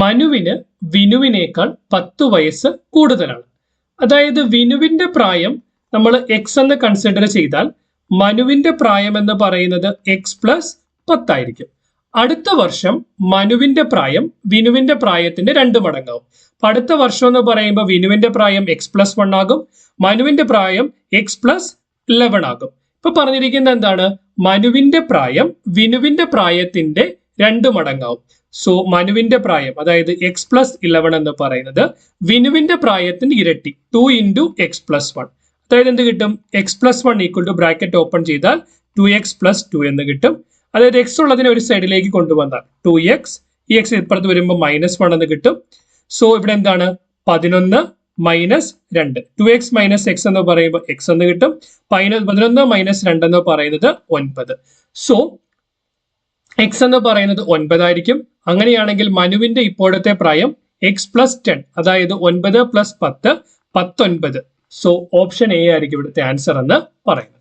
മനുവിന് വിനുവിനേക്കാൾ പത്ത് വയസ്സ് കൂടുതലാണ്. അതായത് വിനുവിന്റെ പ്രായം നമ്മൾ എക്സ് എന്ന് കൺസിഡർ ചെയ്താൽ മനുവിന്റെ പ്രായം എന്ന് പറയുന്നത് എക്സ് പ്ലസ് പത്തായിരിക്കും. അടുത്ത വർഷം മനുവിന്റെ പ്രായം വിനുവിന്റെ പ്രായത്തിന്റെ രണ്ട് മടങ്ങാവും. അപ്പൊ അടുത്ത വർഷം എന്ന് പറയുമ്പോൾ വിനുവിന്റെ പ്രായം എക്സ് പ്ലസ് വൺ ആകും മനുവിന്റെ പ്രായം എക്സ് പ്ലസ് ഇലവൻ ആകും. ഇപ്പൊ പറഞ്ഞിരിക്കുന്നത് എന്താണ്? മനുവിന്റെ പ്രായം വിനുവിന്റെ പ്രായത്തിന്റെ രണ്ട് മടങ്ങാവും. സോ മനുവിന്റെ പ്രായം അതായത് എക്സ് പ്ലസ് ഇലവൻ എന്ന് പറയുന്നത് വിനുവിന്റെ പ്രായത്തിന്റെ ഇരട്ടി two into x plus one അതായത് എന്ത് കിട്ടും? X plus one equal to bracket open ചെയ്താൽ ടു എക്സ് പ്ലസ് ടു എന്ന് കിട്ടും. അതായത് എക്സ് ഉള്ളതിനെ ഒരു സൈഡിലേക്ക് കൊണ്ടുവന്നാൽ ടു എക്സ് ഈ എക്സ് ഇപ്പുറത്ത് വരുമ്പോൾ മൈനസ് വൺ എന്ന് കിട്ടും. സോ ഇവിടെ എന്താണ്? പതിനൊന്ന് മൈനസ് രണ്ട്. ടു എക്സ് മൈനസ് എക്സ് എന്ന് പറയുമ്പോൾ എക്സ് എന്ന് കിട്ടും. പതിനൊന്ന് മൈനസ് രണ്ട് എന്ന് പറയുന്നത് ഒൻപത്. സോ എക്സ് എന്ന് പറയുന്നത് ഒൻപതായിരിക്കും. അങ്ങനെയാണെങ്കിൽ മനുവിന്റെ ഇപ്പോഴത്തെ പ്രായം എക്സ് പ്ലസ് ടെൻ അതായത് ഒൻപത് പ്ലസ് പത്ത് പത്തൊൻപത്. സോ ഓപ്ഷൻ എ ആയിരിക്കും ഇവിടുത്തെ ആൻസർ എന്ന് പറയുന്നത്.